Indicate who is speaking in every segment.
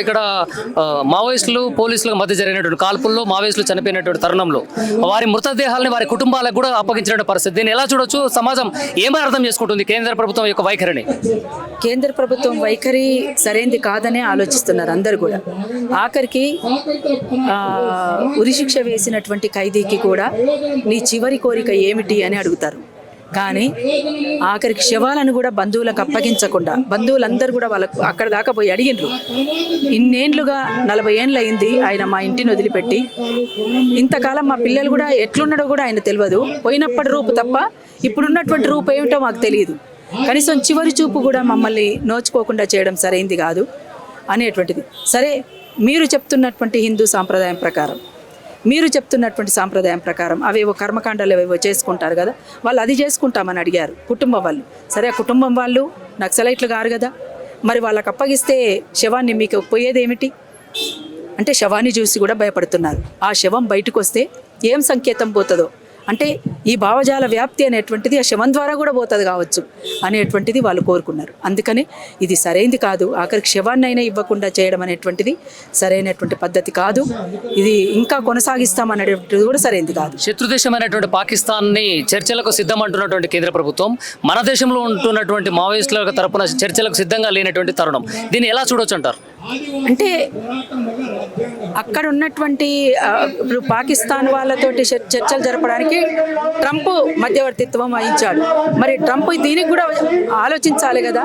Speaker 1: ఇక్కడ మావోయిస్టులు పోలీసులకు మధ్య జరిగినటువంటి కాల్పుల్లో మావోయిస్టులు చనిపోయినటువంటి తరుణంలో వారి మృతదేహాలని వారి కుటుంబాలకు కూడా అప్పగించిన పరిస్థితి. దీన్ని ఎలా చూడొచ్చు? సమాజం ఏమని అర్థం చేసుకుంటుంది కేంద్ర ప్రభుత్వం యొక్క వైఖరిని?
Speaker 2: కేంద్ర ప్రభుత్వం వైఖరి సరైంది కాదనే ఆలోచిస్తున్నారు అందరు కూడా. ఆఖరికి ఉరిశిక్ష వేసినటువంటి ఖైదీకి కూడా నీ చివరి కోరిక ఏమిటి అని అడుగుతారు. కానీ ఆఖరికి శవాలను కూడా బంధువులకు అప్పగించకుండా బంధువులందరూ కూడా వాళ్ళకు అక్కడ దాకా పోయి అడిగినరు ఇన్నేండ్లుగా నలభై ఏండ్లు అయింది ఆయన మా ఇంటిని వదిలిపెట్టి. ఇంతకాలం మా పిల్లలు కూడా ఎట్లున్నాడో కూడా ఆయన తెలియదు పోయినప్పటి రూపు తప్ప ఇప్పుడున్నటువంటి రూపు ఏమిటో మాకు తెలియదు కనీసం చివరి చూపు కూడా మమ్మల్ని నోచుకోకుండా చేయడం సరైంది కాదు అనేటువంటిది. సరే మీరు చెప్తున్నటువంటి హిందూ సాంప్రదాయం ప్రకారం. మీరు చెప్తున్నటువంటి సాంప్రదాయం ప్రకారం అవేవో కర్మకాండాలు ఏవేవో చేసుకుంటారు కదా వాళ్ళు అది చేసుకుంటామని అడిగారు కుటుంబం వాళ్ళు. సరే ఆ కుటుంబం వాళ్ళు నక్సలైట్లు గారు కదా మరి వాళ్ళకి అప్పగిస్తే శవాన్ని మీకు పోయేది ఏమిటి? అంటే శవాన్ని చూసి కూడా భయపడుతున్నారు. ఆ శవం బయటకు వస్తే ఏం సంకేతం పోతుందో? అంటే ఈ భావజాల వ్యాప్తి అనేటువంటిది ఆ శవం ద్వారా కూడా పోతుంది కావచ్చు అనేటువంటిది వాళ్ళు కోరుకున్నారు. అందుకని ఇది సరైంది కాదు. ఆఖరికి శవాన్నైనా ఇవ్వకుండా చేయడం అనేటువంటిది సరైనటువంటి పద్ధతి కాదు. ఇది ఇంకా కొనసాగిస్తామనేటువంటిది కూడా సరైంది కాదు.
Speaker 1: శత్రుదేశమైనటువంటి పాకిస్తాన్ని చర్చలకు సిద్ధం అంటున్నటువంటి కేంద్ర ప్రభుత్వం మన దేశంలో ఉంటున్నటువంటి మావోయిస్టుల తరపున చర్చలకు సిద్ధంగా లేనటువంటి తరుణం. దీన్ని ఎలా చూడొచ్చు అంటారు
Speaker 2: అంటే అక్కడ ఉన్నటువంటి పాకిస్తాన్ వాళ్ళతోటి చర్- చర్చలు జరపడానికి ట్రంప్ మధ్యవర్తిత్వం వహించాడు. మరి ట్రంప్ దీనికి కూడా ఆలోచించాలి కదా?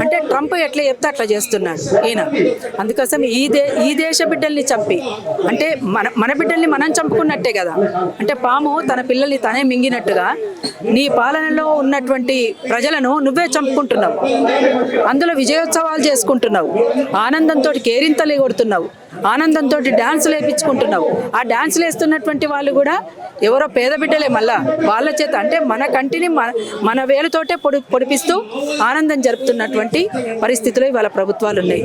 Speaker 2: అంటే ట్రంప్ ఎట్లా చెప్తే అట్లా చేస్తున్నాడు ఈయన. అందుకోసం ఈ దే ఈ దేశ బిడ్డల్ని చంపి. అంటే మన మన బిడ్డల్ని మనం చంపుకున్నట్టే కదా. అంటే పాము తన పిల్లల్ని తనే మింగినట్టుగా నీ పాలనలో ఉన్నటువంటి ప్రజలను నువ్వే చంపుకుంటున్నావు. అందులో విజయోత్సవాలు చేసుకుంటున్నావు. ఆనందంతో కేరింతలు కొడుతున్నావు. ఆనందంతో డ్యాన్సులు వేయించుకుంటున్నావు ఆ డ్యాన్సులు వేస్తున్నటువంటి వాళ్ళు కూడా ఎవరో పేద బిడ్డలే మళ్ళా. వాళ్ళ చేత అంటే మన కంటిని మన మన వేలుతోటే పొడి పొడిపిస్తూ ఆనందం జరుపుతున్నటువంటి పరిస్థితిలో ఇవాళ ప్రభుత్వాలు ఉన్నాయి.